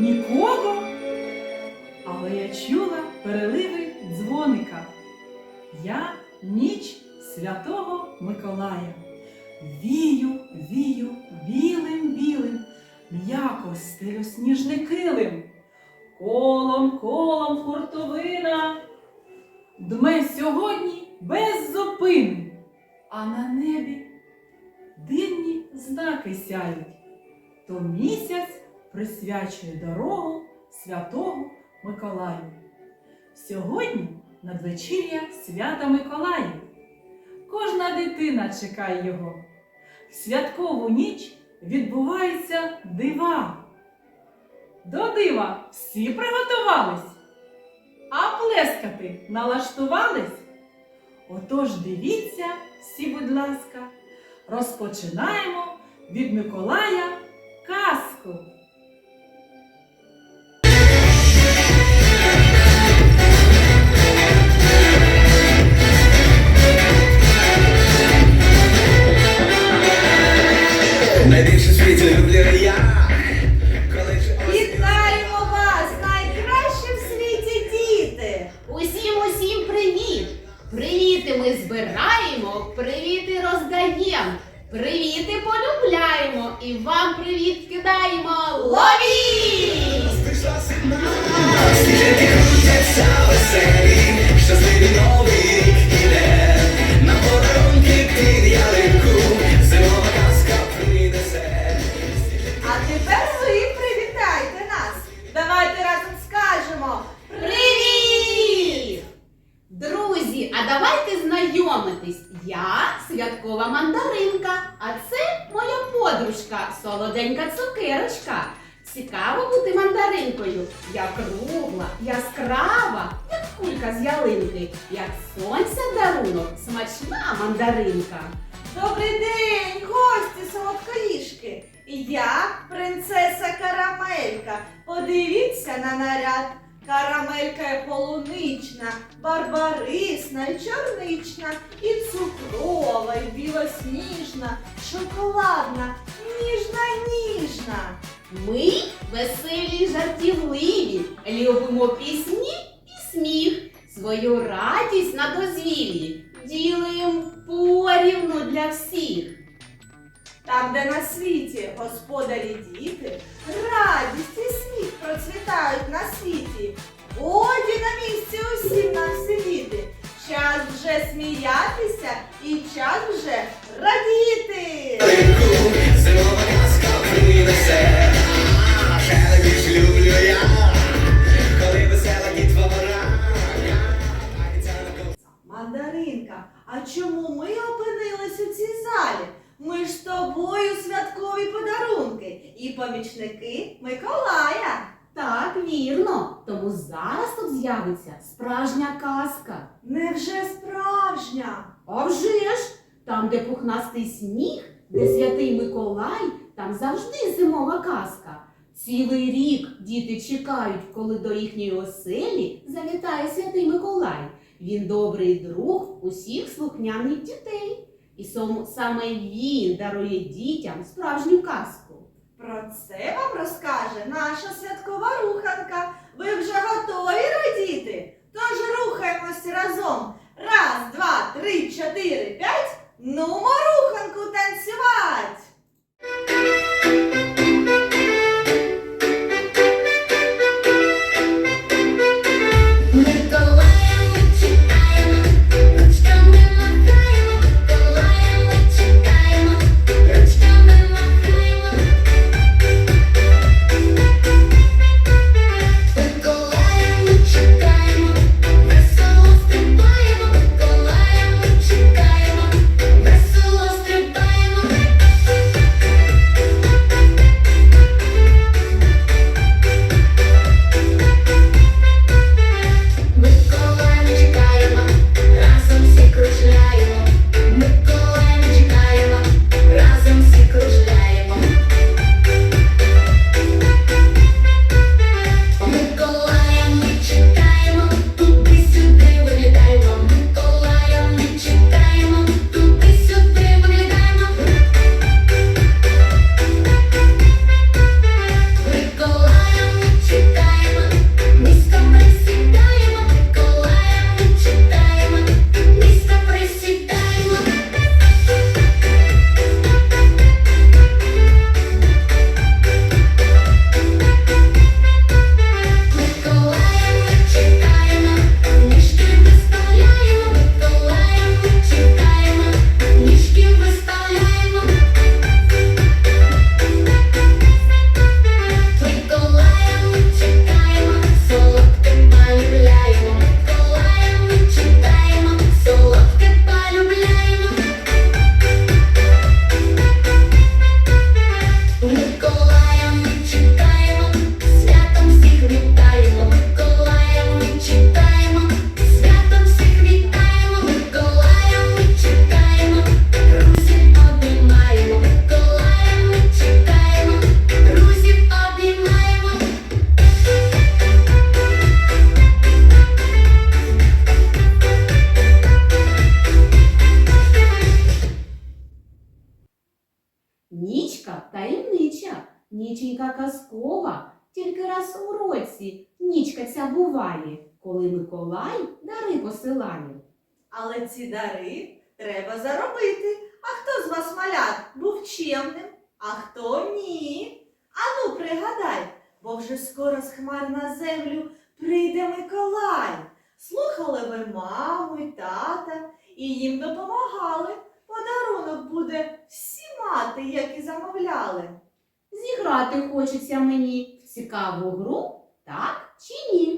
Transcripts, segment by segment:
Нікого. Але я чула переливи дзвоника. Я ніч святого Миколая. Вію, вію, білим, білим, м'яко стелю сніжний килим. Колом, колом хуртовина. Дме сьогодні без зупини, а на небі дивні знаки сяють. То місяць присвячує дорогу святого Миколаю. Сьогодні надвечір'я свята Миколая. Кожна дитина чекає його. В святкову ніч відбуваються дива. До дива всі приготувались, а плескати налаштувались. Отож дивіться всі, будь ласка, розпочинаємо від Миколая казку. Смачна мандаринка. Добрий день, гості солодкоїжки! Я принцеса Карамелька. Подивіться на наряд. Карамелька є полунична, барбарисна і чорнична, і цукрова, і білосніжна, шоколадна, ніжна, ніжна. Ми веселі й жартівливі, любимо пісні і сміх, свою радість на дозвіллі, ділимо порівну для всіх. Там, де на світі господарі діти, радість і сміх процвітають на світі. Годі на місці усім нам сидіти. Час вже сміятися і час вже радіти. Казка принесе, а ще найбільше люблю я, чому ми опинились у цій залі? Ми ж з тобою святкові подарунки і помічники Миколая. Так, вірно. Тому зараз тут з'явиться справжня казка. Невже справжня? А вже ж, там, де пухнастий сніг, де святий Миколай, там завжди зимова казка. Цілий рік діти чекають, коли до їхньої оселі завітає святий Миколай. Він добрий друг усіх слухняних дітей. І саме він дарує дітям справжню казку. Про це вам розкаже наша святкова руханка. Миколай дари посилає. Але ці дари треба заробити. А хто з вас малят був чемним, а хто ні? Ану, пригадай, бо вже скоро з хмар на землю прийде Миколай. Слухали ви маму й тата і їм допомагали. Подарунок буде всі мати, як і замовляли. Зіграти хочеться мені в цікаву гру, так чи ні?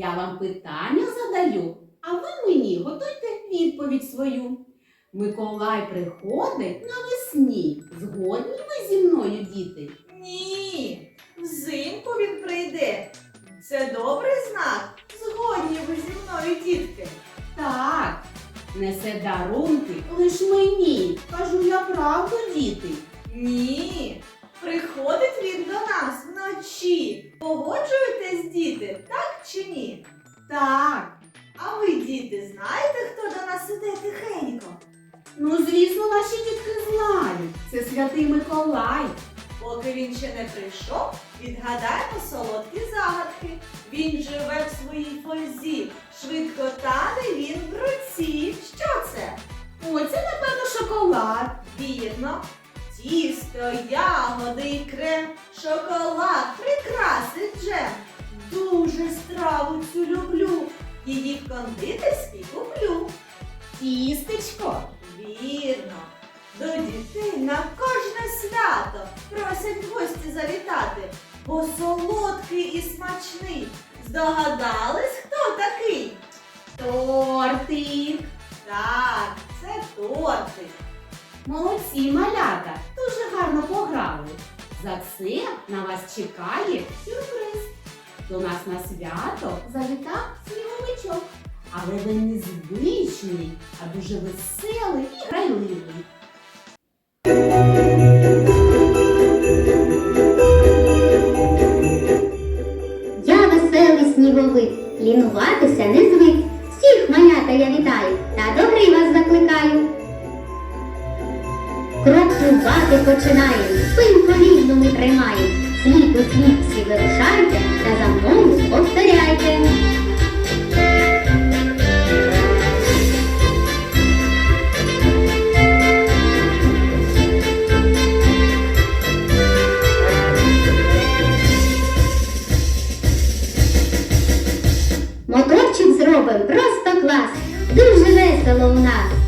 Я вам питання задаю, а ви мені готуйте відповідь свою. Миколай приходить навесні. Згодні ви зі мною, діти? Не прийшов, відгадаємо солодкі загадки. Він живе в своїй фользі, швидко тане він в руці. Що це? Ой, це, напевно, шоколад. Вірно. Тісто, ягоди і крем, шоколад, прикраси, джем. Дуже страву цю люблю. Її в кондитерській куплю. Тістечко. Вірно. До дітей на кожне свято просять гості завітати, бо солодкий і смачний. Здогадались, хто такий? Тортик. Так, це тортик. Молодці, малята, дуже гарно пограли. За це на вас чекає сюрприз. До нас на свято завітав сніговичок. Але він не звичний, а дуже веселий і грайливий. Я веселий сніговик, лінуватися не звик. Всіх малята я вітаю та до гри вас закликаю. Крокувати починаємо, спинку рівну ми тримаємо. Слід у слід всі вирушайте та за мною повторяйте. Моторчик просто клас, дуже весело у нас.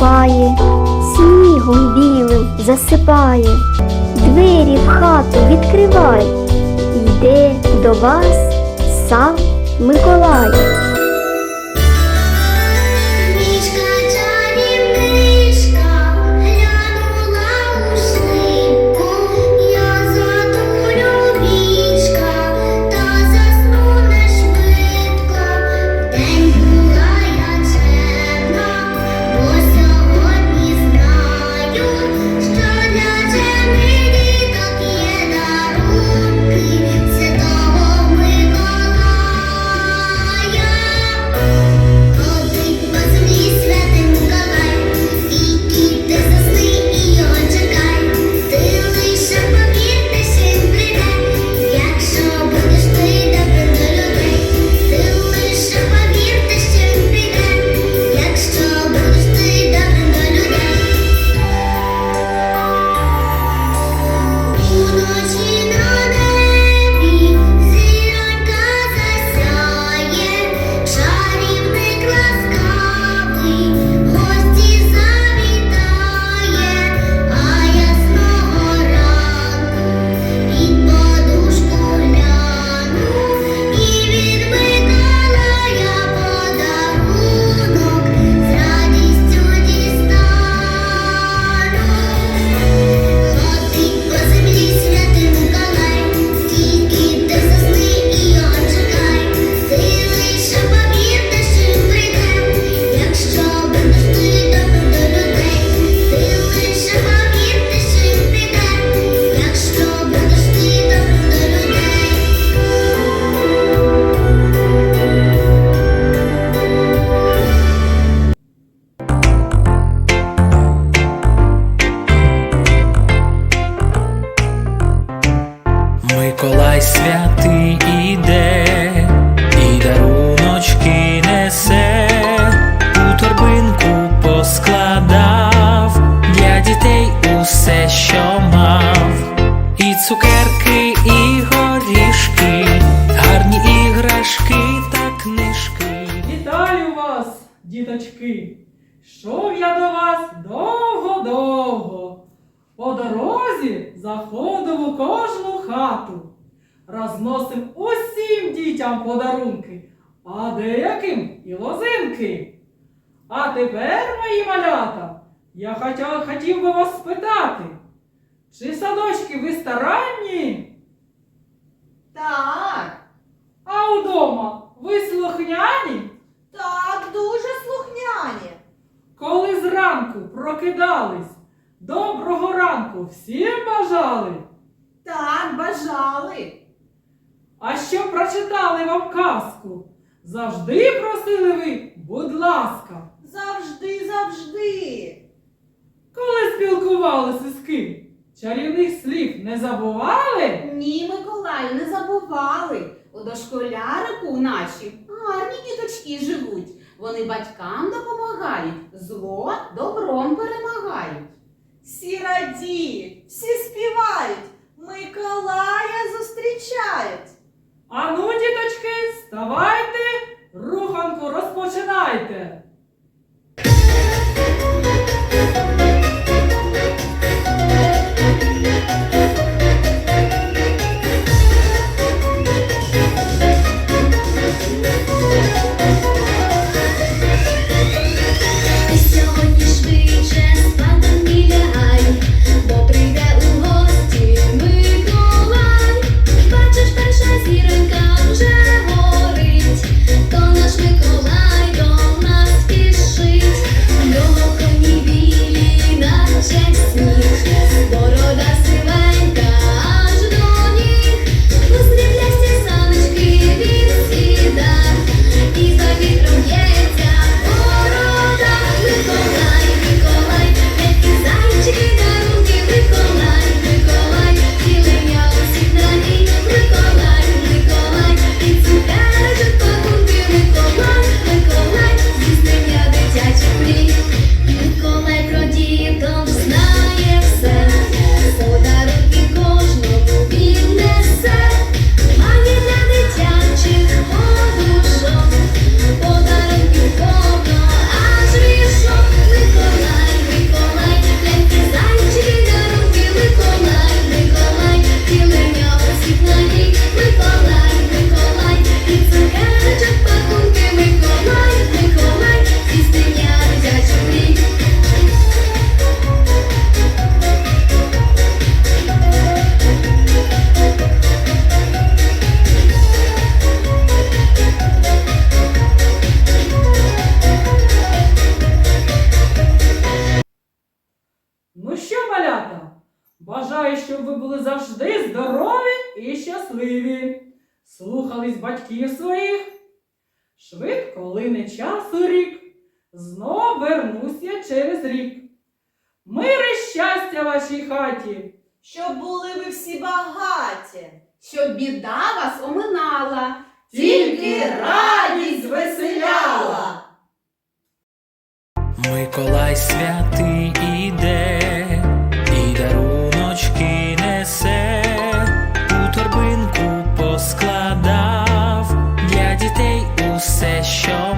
Наступає, снігом білим засипає, двері в хату відкривай, йде до вас сам Миколай. Діточки! Йшов я до вас довго-довго. По дорозі заходив у кожну хату. Розносив усім дітям подарунки, а деяким і лозинки. А тепер, мої малята, я хотя- хотів би вас спитати, чи садочки ви старанні, Так, а удома ви слухняні? так, дуже слухняні. Коли зранку прокидались, доброго ранку всім бажали. Так, бажали. А щоб прочитали вам казку, завжди просили ви, будь ласка, Завжди, завжди. коли спілкувалися з ким, чарівних слів не забували? Ні, Миколаю, не забували. У дошколярику наші гарні діточки живуть. Вони батькам допомагають, зло добром перемагають. Всі радіють, всі співають, Миколая зустрічають. Ану, діточки, ставайте, руханку розпочинайте. Швидко лине час у рік. Знов вернусь я через рік. Мир і щастя вашій хаті. Щоб були ви всі багаті. Щоб біда вас оминала. Тільки радість звеселяла. Миколай святий іде, усе, що